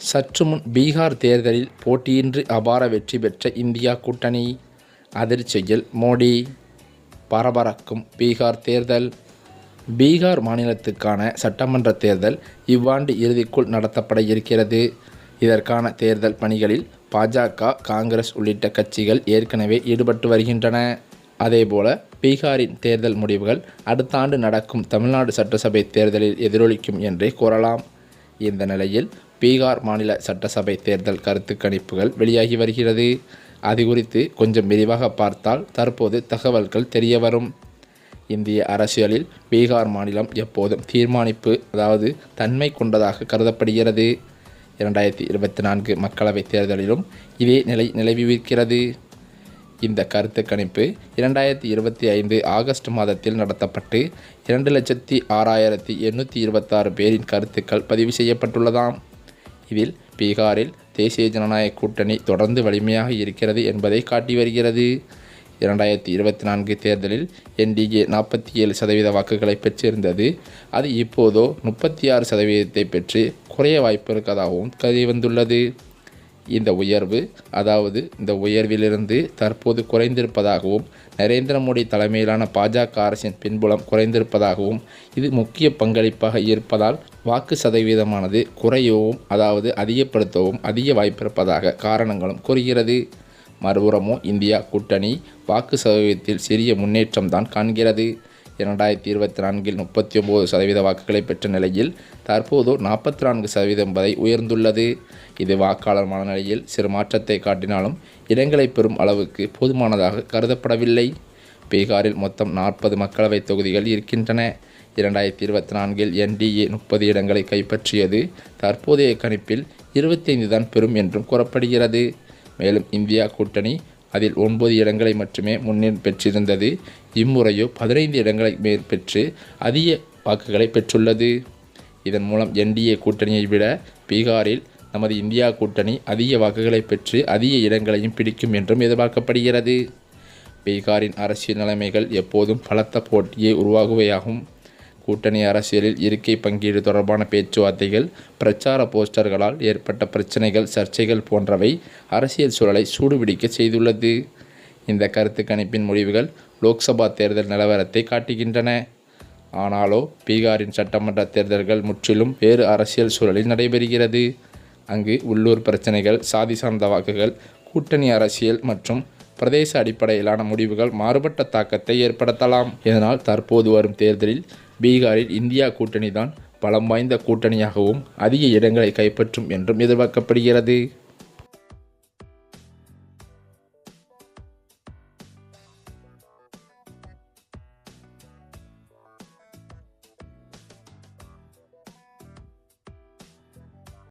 சற்று முன் பீகார் தேர்தலில் போட்டியின்றி அபார வெற்றி பெற்ற இந்தியா கூட்டணி. அதிர்ச்சியில் மோடி பரபரக்கும் பீகார் தேர்தல். பீகார் மாநிலத்துக்கான சட்டமன்ற தேர்தல் இவ்வாண்டு இறுதிக்குள் நடத்தப்பட இருக்கிறது. இதற்கான தேர்தல் பணிகளில் பாஜக காங்கிரஸ் உள்ளிட்ட கட்சிகள் ஏற்கனவே ஈடுபட்டு வருகின்றன. அதேபோல பீகாரின் தேர்தல் முடிவுகள் அடுத்த ஆண்டு நடக்கும் தமிழ்நாடு சட்டசபை தேர்தலில் எதிரொலிக்கும் என்றே கூறலாம். இந்த நிலையில் பீகார் மாநில சட்டசபை தேர்தல் கருத்து கணிப்புகள் வெளியாகி வருகிறது. அது குறித்து கொஞ்சம் விரிவாக பார்த்தால் தற்போது தகவல்கள் தெரிய வரும். இந்திய அரசியலில் பீகார் மாநிலம் எப்போதும் தீர்மானிப்பு அதாவது தன்மை கொண்டதாக கருதப்படுகிறது. இரண்டாயிரத்தி இருபத்தி நான்கு மக்களவைத் தேர்தலிலும் இதே நிலை நிலவிவிருக்கிறது இந்த கருத்து கணிப்பு இரண்டாயிரத்தி இருபத்தி ஐந்து ஆகஸ்ட் மாதத்தில் நடத்தப்பட்டு இரண்டு லட்சத்தி ஆறாயிரத்தி எண்ணூற்றி இருபத்தாறு பேரின் கருத்துக்கள் பதிவு செய்யப்பட்டுள்ளதாம். இதில் பீகாரில் தேசிய ஜனநாயக கூட்டணி தொடர்ந்து வலிமையாக இருக்கிறது என்பதை காட்டி வருகிறது. இரண்டாயிரத்தி இருபத்தி நான்கு தேர்தலில் என்டிஏ நாற்பத்தி ஏழு சதவீத வாக்குகளை பெற்றிருந்தது. அது இப்போதோ முப்பத்தி ஆறு சதவீதத்தை பெற்று குறைய வாய்ப்பு இருப்பதாகவும் கருதி வந்துள்ளது. இந்த உயர்வு அதாவது இந்த உயர்விலிருந்து தற்போது குறைந்திருப்பதாகவும் நரேந்திர மோடி தலைமையிலான பாஜக அரசின் பின்புலம் குறைந்திருப்பதாகவும் இது முக்கிய பங்களிப்பாக இருப்பதால் வாக்கு சதவீதமானது குறையவும் அதாவது அதிகப்படுத்தவும் அதிக வாய்ப்பிருப்பதாக காரணங்களும் கூறுகிறது. மறுபுறமோ இந்தியா கூட்டணி வாக்கு சதவீதத்தில் சிறிய முன்னேற்றம் தான் காண்கிறது. இரண்டாயிரத்தி இருபத்தி நான்கில் முப்பத்தி ஒம்பது சதவீத வாக்குகளை பெற்ற நிலையில் தற்போது நாற்பத்தி நான்கு சதவீதம் வரை உயர்ந்துள்ளது. இது வாக்காளர் மனநிலையில் சிறு மாற்றத்தை காட்டினாலும் இடங்களை பெறும் அளவுக்கு போதுமானதாக கருதப்படவில்லை. பீகாரில் மொத்தம் நாற்பது மக்களவைத் தொகுதிகள் இருக்கின்றன. இரண்டாயிரத்தி இருபத்தி நான்கில் என்டிஏ முப்பது இடங்களை கைப்பற்றியது. தற்போதைய கணிப்பில் இருபத்தைந்து தான் பெறும் என்றும் கூறப்படுகிறது. மேலும் இந்தியா கூட்டணி அதில் ஒன்பது இடங்களை மட்டுமே முன்னில் பெற்றிருந்தது. இம்முறையோ பதினைந்து இடங்களை மேற்பெற்று அதிக வாக்குகளை பெற்றுள்ளது. இதன் மூலம் என்டிஏ கூட்டணியை விட பீகாரில் நமது இந்தியா கூட்டணி அதிக வாக்குகளை பெற்று அதிக இடங்களையும் பிடிக்கும் என்றும் எதிர்பார்க்கப்படுகிறது. பீகாரின் அரசியல் நிலைமைகள் எப்போதும் பலத்த போட்டியை உருவாகுவையாகும். கூட்டணி அரசியலில் இருக்கை பங்கீடு தொடர்பான பேச்சுவார்த்தைகள் பிரச்சார போஸ்டர்களால் ஏற்பட்ட பிரச்சனைகள் சர்ச்சைகள் போன்றவை அரசியல் சூழலை சூடுபிடிக்க செய்துள்ளது. இந்த கருத்து கணிப்பின் முடிவுகள் லோக்சபா தேர்தல் நிலவரத்தை காட்டுகின்றன. ஆனாலோ பீகாரின் சட்டமன்ற தேர்தல்கள் முற்றிலும் வேறு அரசியல் சூழலில் நடைபெறுகிறது. அங்கு உள்ளூர் பிரச்சனைகள் சாதி சார்ந்த வாக்குகள் கூட்டணி அரசியல் மற்றும் பிரதேச அடிப்படையிலான முடிவுகள் மாறுபட்ட தாக்கத்தை ஏற்படுத்தலாம். இதனால் தற்போது வரும் தேர்தலில் பீகாரில் இந்தியா கூட்டணி தான் பலம் வாய்ந்த கூட்டணியாகவும் அதிக இடங்களை கைப்பற்றும் என்றும் எதிர்பார்க்கப்படுகிறது.